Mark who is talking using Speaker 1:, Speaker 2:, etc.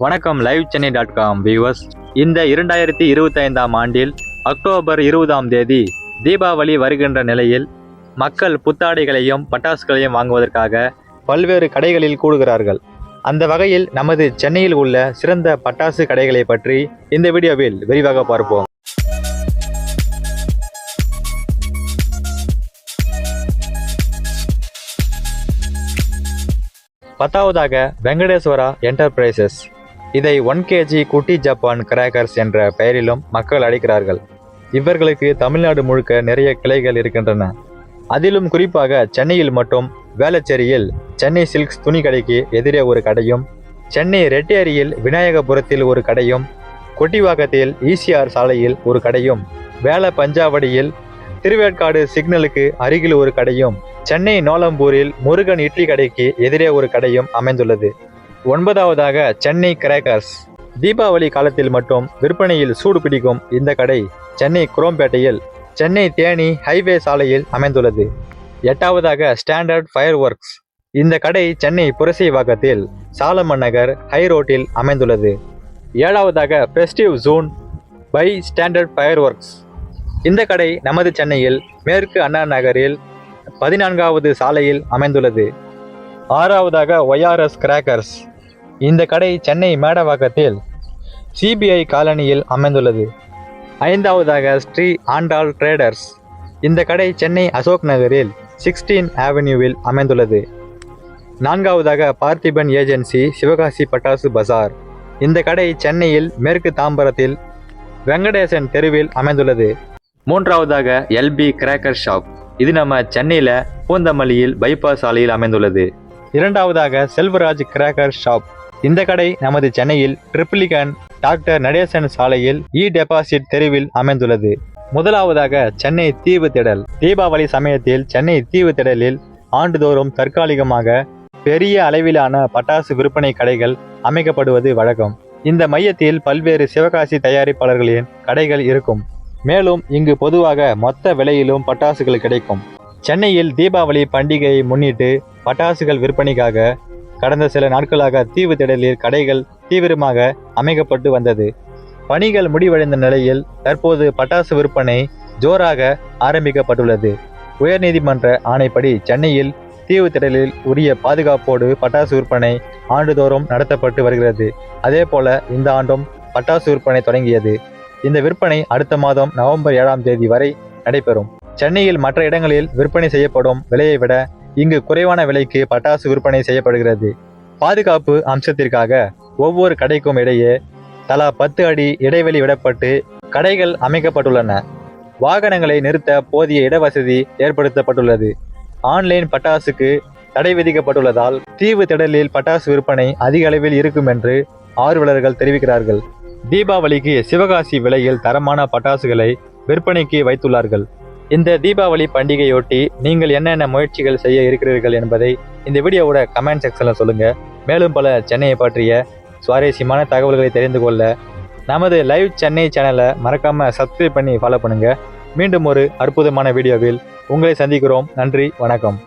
Speaker 1: வணக்கம் live Chennai dot com viewers இந்த இரண்டாயிரத்தி இருபத்தைந்தாம் ஆண்டில் அக்டோபர் இருபதாம் தேதி தீபாவளி வருகின்ற நிலையில் மக்கள் புத்தாடைகளையும் பட்டாசுகளையும் வாங்குவதற்காக பல்வேறு கடைகளில் கூடுகிறார்கள். அந்த வகையில் நமது சென்னையில் உள்ள சிறந்த பட்டாசு கடைகளை பற்றி இந்த வீடியோவில் விரிவாக பார்ப்போம். பத்தாவதாக வெங்கடேஸ்வரா என்டர்பிரைசஸ் இதை one KG Kutti Japan crackers என்ற பெயரிலும் மக்கள் அழைக்கிறார்கள். இவர்களுக்கு தமிழ்நாடு முழுக்க நிறைய கிளைகள் இருக்கின்றன. அதிலும் குறிப்பாக சென்னையில் மட்டும் வேளச்சேரியில் சென்னை சில்க்ஸ் துணி கடைக்கு எதிரே ஒரு கடையும் சென்னை ரெட்டேரியில் விநாயகபுரத்தில் ஒரு கடையும் கொட்டிவாக்கத்தில் ஈசிஆர் சாலையில் ஒரு கடையும் வேல பஞ்சாவடியில் திருவேற்காடு சிக்னலுக்கு அருகில் ஒரு கடையும் சென்னை நோலம்பூரில் முருகன் இட்லி கடைக்கு எதிரே ஒரு கடையும் அமைந்துள்ளது. ஒன்பதாவதாக சென்னை கிரேக்கர்ஸ். தீபாவளி காலத்தில் மட்டும் விற்பனையில் சூடு பிடிக்கும் இந்த கடை சென்னை குரோம்பேட்டையில் சென்னை தேனி ஹைவே சாலையில் அமைந்துள்ளது. எட்டாவதாக ஸ்டாண்டர்ட் ஃபயர் ஒர்க்ஸ் இந்த கடை சென்னை புரசைவாக்கத்தில் சாலமன் நகர் ஹை ரோட்டில் அமைந்துள்ளது. ஏழாவதாக festive June by standard fireworks இந்த கடை நமது சென்னையில் மேற்கு அண்ணா நகரில் பதினான்காவது சாலையில் அமைந்துள்ளது. ஆறாவதாக ஒய்ஆர்எஸ் கிராக்கர்ஸ் இந்த கடை சென்னை மேடவாக்கத்தில் சிபிஐ காலனியில் அமைந்துள்ளது. ஐந்தாவதாக ஸ்ரீ ஆண்டாள் ட்ரேடர்ஸ் இந்த கடை சென்னை அசோக் நகரில் சிக்ஸ்டீன் அவென்யூவில் அமைந்துள்ளது. நான்காவதாக பார்த்திபன் ஏஜென்சி சிவகாசி பட்டாசு பசார். இந்த கடை சென்னையில் மேற்கு தாம்பரத்தில் வெங்கடேசன் தெருவில் அமைந்துள்ளது. மூன்றாவதாக எல்பி கிராக்கர் ஷாப் இது நம்ம சென்னையில் பூந்தமல்லியில் பைபாஸ் சாலையில் அமைந்துள்ளது. இரண்டாவதாக செல்வராஜ் கிராக்கர் ஷாப். இந்த கடை நமது சென்னையில் ட்ரிப்ளிகன் டாக்டர் நடேசன் சாலையில் இ டெபாசிட் தெருவில் அமைந்துள்ளது. முதலாவதாக சென்னை தீவு திடல். தீபாவளி சமயத்தில் சென்னை தீவு திடலில் ஆண்டுதோறும் தற்காலிகமாக பெரிய அளவிலான பட்டாசு விற்பனை கடைகள் அமைக்கப்படுவது வழக்கம். இந்த மையத்தில் பல்வேறு சிவகாசி தயாரிப்பாளர்களின் கடைகள் இருக்கும். மேலும் இங்கு பொதுவாக மொத்த விலையிலும் பட்டாசுகள் கிடைக்கும். சென்னையில் தீபாவளி பண்டிகையை முன்னிட்டு பட்டாசுகள் விற்பனைக்காக கடந்த சில நாட்களாக தீவு திடலில் கடைகள் தீவிரமாக அமைக்கப்பட்டு வந்தது. பணிகள் முடிவடைந்த நிலையில் தற்போது பட்டாசு விற்பனை ஜோராக ஆரம்பிக்கப்பட்டுள்ளது. உயர்நீதிமன்ற ஆணைப்படி சென்னையில் தீவு திடலில் உரிய பாதுகாப்போடு பட்டாசு விற்பனை ஆண்டுதோறும் நடத்தப்பட்டு வருகிறது. அதே போல இந்த ஆண்டும் பட்டாசு விற்பனை தொடங்கியது. இந்த விற்பனை அடுத்த மாதம் நவம்பர் ஏழாம் தேதி வரை நடைபெறும். சென்னையில் மற்ற இடங்களில் விற்பனை செய்யப்படும் விலையை விட இங்கு குறைவான விலைக்கு பட்டாசு விற்பனை செய்யப்படுகிறது. பாதுகாப்பு அம்சத்திற்காக ஒவ்வொரு கடைக்கும் இடையே தலா பத்து அடி இடைவெளி விடப்பட்டு கடைகள் அமைக்கப்பட்டுள்ளன. வாகனங்களை நிறுத்த போதிய இடவசதி ஏற்படுத்தப்பட்டுள்ளது. ஆன்லைன் பட்டாசுக்கு தடை விதிக்கப்பட்டுள்ளதால் தீவு திடலில் பட்டாசு விற்பனை அதிக அளவில் இருக்கும் என்று ஆர்வலர்கள் தெரிவிக்கிறார்கள். தீபாவளிக்கு சிவகாசி விலையில் தரமான பட்டாசுகளை விற்பனைக்கு வைத்துள்ளார்கள். இந்த தீபாவளி பண்டிகையொட்டி நீங்கள் என்னென்ன முயற்சிகள் செய்ய இருக்கிறீர்கள் என்பதை இந்த வீடியோவோட கமெண்ட் செக்ஷனில் சொல்லுங்க. மேலும் பல சென்னையை பற்றிய சுவாரஸ்யமான தகவல்களை தெரிந்து கொள்ள நமது லைவ் சென்னை சேனலை மறக்காம சப்ஸ்கிரைப் பண்ணி ஃபாலோ பண்ணுங்க. மீண்டும் ஒரு அற்புதமான வீடியோவில் உங்களை சந்திக்கிறோம். நன்றி வணக்கம்.